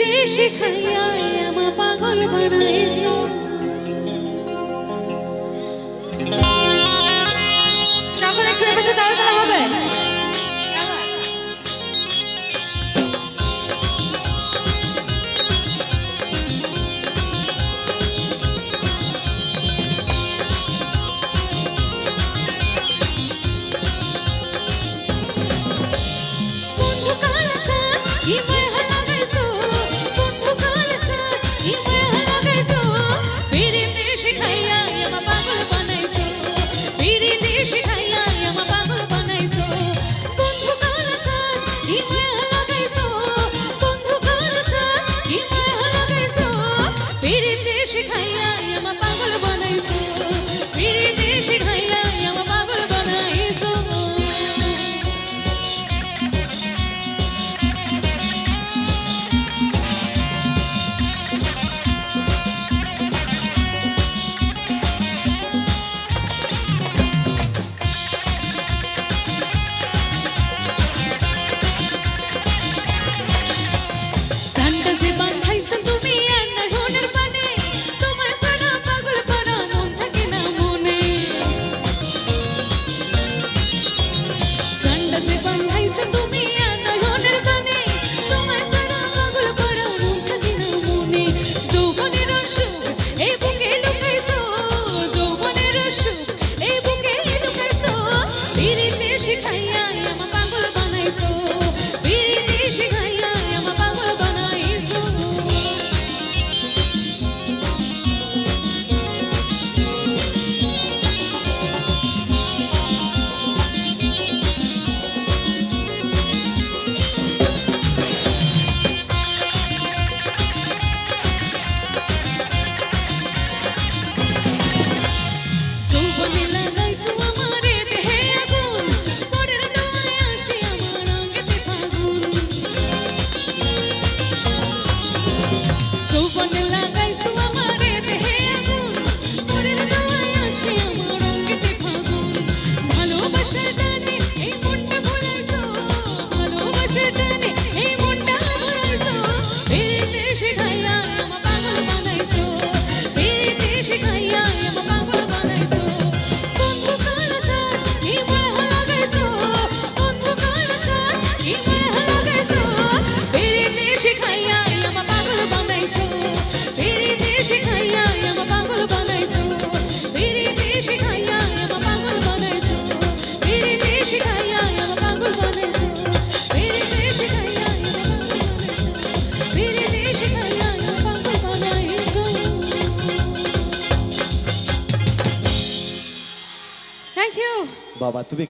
দেশে খাইয়া আমা পাগল বানাইছে। আমার পাগল বানাইছে বাবা তুমি